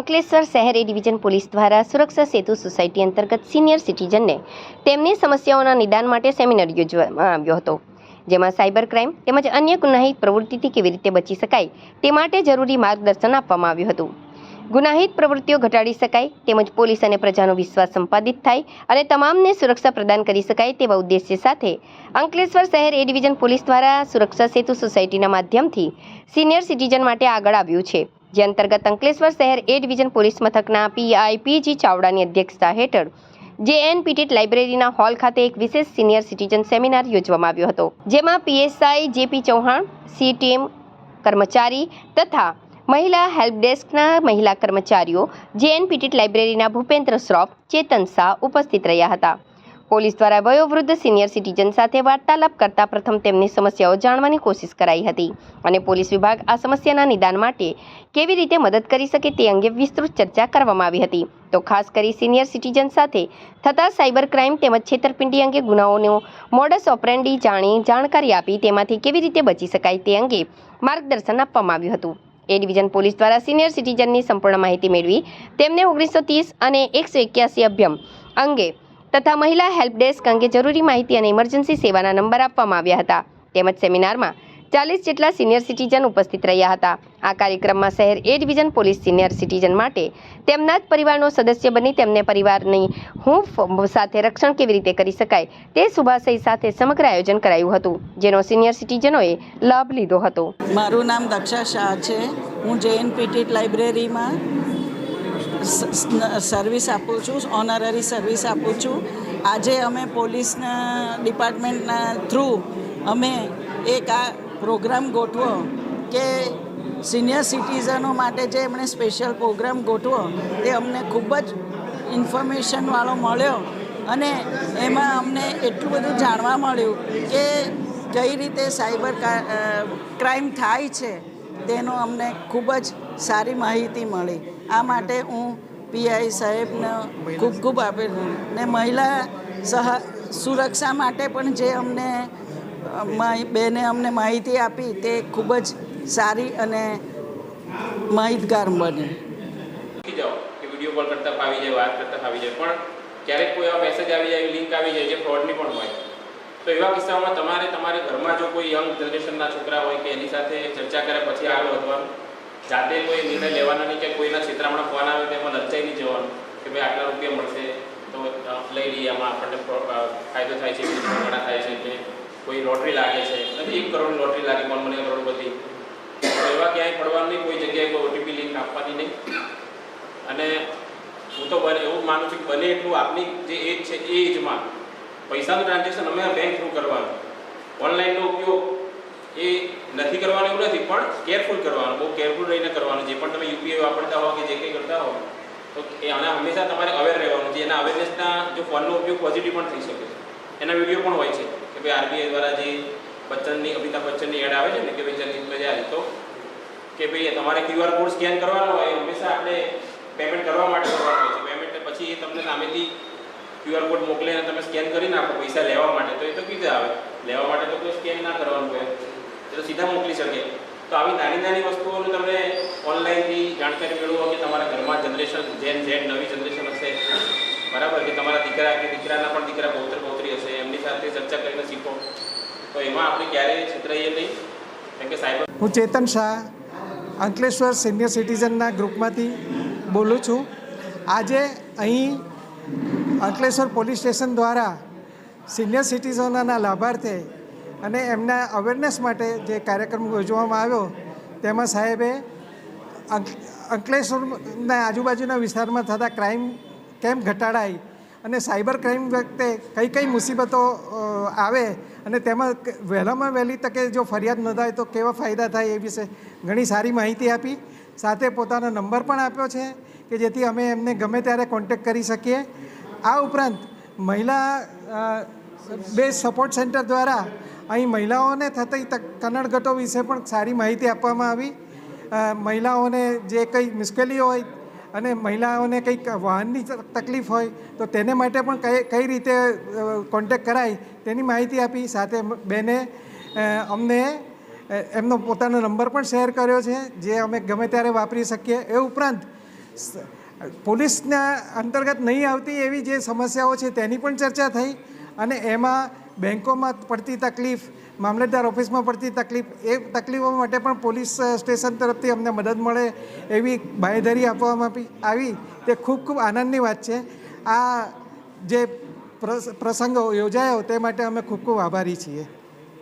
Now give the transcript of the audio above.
અંકલેશ્વર શહેર A division police દ્વારા સુરક્ષા સેતુ સોસાયટી અંતર્ગત સિનિયર સિટીઝનને તેમની સમસ્યાઓના નિદાન માટે સેમિનાર યોજવામાં આવ્યો હતો, જેમાં સાયબર ક્રાઇમ તેમજ અન્ય ગુનાહિત પ્રવૃત્તિથી કેવી રીતે બચી શકાય તે માટે જરૂરી માર્ગદર્શન આપવામાં આવ્યું હતું. ગુનાહિત પ્રવૃત્તિઓ ઘટાડી શકાય તેમજ પોલીસ અને પ્રજાનો વિશ્વાસ સંપાદિત થાય અને તમામને સુરક્ષા પ્રદાન કરી શકાય તેવા ઉદ્દેશ્ય સાથે અંકલેશ્વર શહેર એ ડિવિઝન પોલીસ દ્વારા સુરક્ષા સેતુ સોસાયટીના માધ્યમથી સિનિયર સિટીઝન માટે આગળ આવ્યું છે. જે અંતર્ગત અંકલેશ્વર શહેર એ ડિવિઝન પોલીસ મથકના પીઆઈ પીજી ચાવડાની અધ્યક્ષતા હેઠળ જેએન પીટીટ લાઇબ્રેરીના હોલ ખાતે એક વિશેષ સિનિયર સિટીઝન સેમિનાર યોજવામાં આવ્યો હતો, જેમાં PSI JP Chauhan, C team કર્મચારી તથા મહિલા હેલ્પ ડેસ્કના મહિલા કર્મચારીઓ જેએન પીટીટ લાઇબ્રેરીના ભૂપેન્દ્ર શ્રોફ, ચેતન શાહ ઉપસ્થિત રહ્યા હતા. પોલીસ દ્વારા વયોવૃદ્ધ સિનિયર સિટીઝન સાથે વાર્તાલાપ કરતા પ્રથમ તેમની સમસ્યાઓ જાણવાની કોશિશ કરાઈ હતી અને પોલીસ વિભાગ આ સમસ્યાના નિદાન માટે કેવી રીતે મદદ કરી શકે તે અંગે વિસ્તૃત ચર્ચા કરવામાં આવી હતી. તો ખાસ કરી સિનિયર સિટીઝન સાથે થતા સાયબર ક્રાઇમ તેમજ છેતરપિંડી અંગે ગુનાઓનો મોડસ ઓપરેન્ડી જાણી જાણકારી આપી તેમાંથી કેવી રીતે બચી શકાય તે અંગે માર્ગદર્શન આપવામાં આવ્યું હતું. એ ડિવિઝન પોલીસ દ્વારા સિનિયર સિટીઝનની સંપૂર્ણ માહિતી મેળવી તેમને ઓગણીસો ત્રીસ અને એકસો એક્યાસી અભ્યમ અંગે તથા મહિલા હેલ્પ ડેસ્ક અંગે જરૂરી માહિતી અને ઇમરજન્સી સેવાના નંબર આપવામાં આવ્યા હતા. તેમજ સેમિનારમાં ચાલીસ જેટલા સિનિયર સિટીઝન ઉપસ્થિત રહ્યા હતા. આ કાર્યક્રમમાં શહેર A division police senior citizen માટે તેમના જ પરિવારનો સદસ્ય બની તેમને પરિવારની હૂંફ સાથે રક્ષણ કેવી રીતે કરી શકાય તે શુભાશય સાથે સમગ્ર આયોજન કરાયું હતું, જેનો સિનિયર સિટીઝનોએ લાભ લીધો હતો. મારું નામ દક્ષા શાહ છે. હું જેએન પીટી લાઇબ્રેરીમાં સર્વિસ આપું છું ઓનરરી સર્વિસ આપું છું. આજે અમે પોલીસના ડિપાર્ટમેન્ટના થ્રુ અમે એક આ પ્રોગ્રામ ગોઠવો કે સિનિયર સિટીઝનો માટે જે એમણે સ્પેશિયલ પ્રોગ્રામ ગોઠવો તે અમને ખૂબ જ ઇન્ફોર્મેશનવાળો મળ્યો. અને એમાં અમને એટલું બધું જાણવા મળ્યું કે કઈ રીતે સાયબર ક્રાઇમ થાય છે. તેનો અમને ખૂબ જ સારી માહિતી મળી. આ માટે હું પીઆઈ સાહેબને ખૂબ ખૂબ આભાર ને મહિલા સહ સુરક્ષા માટે પણ જે અમને બેને અમને માહિતી આપી તે ખૂબ જ સારી અને માહિતગાર બની. પણ ક્યારેક કોઈ એવા મેસેજ આવી જાય લિંક આવી જાય જે ફ્રોડની પણ હોય. તો એવા કિસ્સાઓમાં તમારે તમારે ઘરમાં જો કોઈ યંગ જનરેશનના છોકરા હોય કે એની સાથે ચર્ચા કરે, પછી આગળ વધવાનું. જાતે કોઈ નિર્ણય લેવાના નહીં કે કોઈના ક્ષેત્રમાં ફોન આવે તેમાં લલચાઈ નહીં જવાનું કે ભાઈ આટલા રૂપિયા મળશે તો લઈ લઈએ એમાં આપણને ફાયદો થાય છે ઘણા થાય છે કે કોઈ લોટરી લાગે છે. નથી એક કરોડ લોટરી લાગે, કોણ મને કરોડપતિ? એવા ક્યાંય પડવાનું નહીં, કોઈ જગ્યાએ કોઈ ઓટીપી લિંક આપવાની નહીં. અને હું તો બને, એવું માનું છું કે બને એટલું આપની જે એજ છે એ એજમાં પૈસાનું ટ્રાન્ઝેક્શન અમે બેંક થ્રુ કરવાનું. ઓનલાઈનનો ઉપયોગ એ નથી કરવાનો એવું નથી, પણ કેરફુલ કરવાનું, બહુ કેરફુલ રહીને કરવાનું. જે પણ તમે યુપીઆઈ વાપરતા હો કે જે કંઈ કરતા હો, તો એ આના હંમેશા તમારે અવેર રહેવાનું છે. એના અવેરનેસના જો ફોનનો ઉપયોગ પોઝિટિવ પણ થઈ શકે છે. એના વીડિયો પણ હોય છે કે ભાઈ આરબીઆઈ દ્વારા જે બચ્ચનની, અમિતાભ બચ્ચનની એડ આવે છે ને, કે ભાઈ ચલિત બજાર તો કે ભાઈ તમારે ક્યુઆર કોડ સ્કેન કરવાનો હોય હંમેશા આપણે પેમેન્ટ કરવા માટે કરવાનું હોય છે. પેમેન્ટ પછી એ તમને સામેથી ક્યુઆર કોડ મોકલે અને તમે સ્કેન કરી નાખો પૈસા લેવા માટે. તો એ તો કીધે આવે. લેવા માટે તો કોઈ સ્કેન ના કરવાનું હોય. એ તો સીધા મોકલી શકે. તો આવી નાની નાની વસ્તુઓનું તમને ઓનલાઈનથી જાણકારી મેળવો કે તમારા ઘરમાં જનરેશન જેન ઝેડ નવી જનરેશન હશે. બરાબર? કે તમારા દીકરા કે દીકરાના પણ દીકરા પૌત્ર પૌત્રી હશે. એમની સાથે ચર્ચા કરીને શીખો. તો એમાં આપણે ક્યારેય છેતરાઈએ નહીં. કેમ કે સાયબર હું ચેતન શાહ, અંકલેશ્વર સિનિયર સિટીઝનના ગ્રુપમાંથી બોલું છું. આજે અહીં અંકલેશ્વર પોલીસ સ્ટેશન દ્વારા સિનિયર સિટીઝનોના લાભાર્થે અને એમના અવેરનેસ માટે જે કાર્યક્રમ યોજવામાં આવ્યો, તેમાં સાહેબે અંકલેશ્વરના આજુબાજુના વિસ્તારમાં થતા ક્રાઇમ કેમ ઘટાડાય અને સાયબર ક્રાઇમ વખતે કઈ કઈ મુસીબતો આવે અને તેમાં વહેલામાં વહેલી તકે જો ફરિયાદ નોંધાય તો કેવા ફાયદા થાય એ વિશે ઘણી સારી માહિતી આપી. સાથે પોતાનો નંબર પણ આપ્યો છે કે જેથી અમે એમને ગમે ત્યારે કોન્ટેક કરી શકીએ. આ ઉપરાંત મહિલા બે સપોર્ટ સેન્ટર દ્વારા અહીં મહિલાઓને થતી કનડગટો વિશે પણ સારી માહિતી આપવામાં આવી. મહિલાઓને જે કંઈ મુશ્કેલીઓ હોય અને મહિલાઓને કંઈક વાહનની તકલીફ હોય, તો તેને માટે પણ કઈ કઈ રીતે કોન્ટેક કરાય તેની માહિતી આપી. સાથે બેને અમને એમનો પોતાનો નંબર પણ શેર કર્યો છે, જે અમે ગમે ત્યારે વાપરી શકીએ. એ ઉપરાંત પોલીસના અંતર્ગત નહીં આવતી એવી જે સમસ્યાઓ છે તેની પણ ચર્ચા થઈ અને એમાં બેંકોમાં પડતી તકલીફ, મામલતદાર ઓફિસમાં પડતી તકલીફ, એ તકલીફો માટે પણ પોલીસ સ્ટેશન તરફથી અમને મદદ મળે એવી બાંયધરી આપવામાં આવી તે ખૂબ ખૂબ આનંદની વાત છે. આ જે પ્રસ- પ્રસંગો યોજાયો તે માટે અમે ખૂબ ખૂબ આભારી છીએ.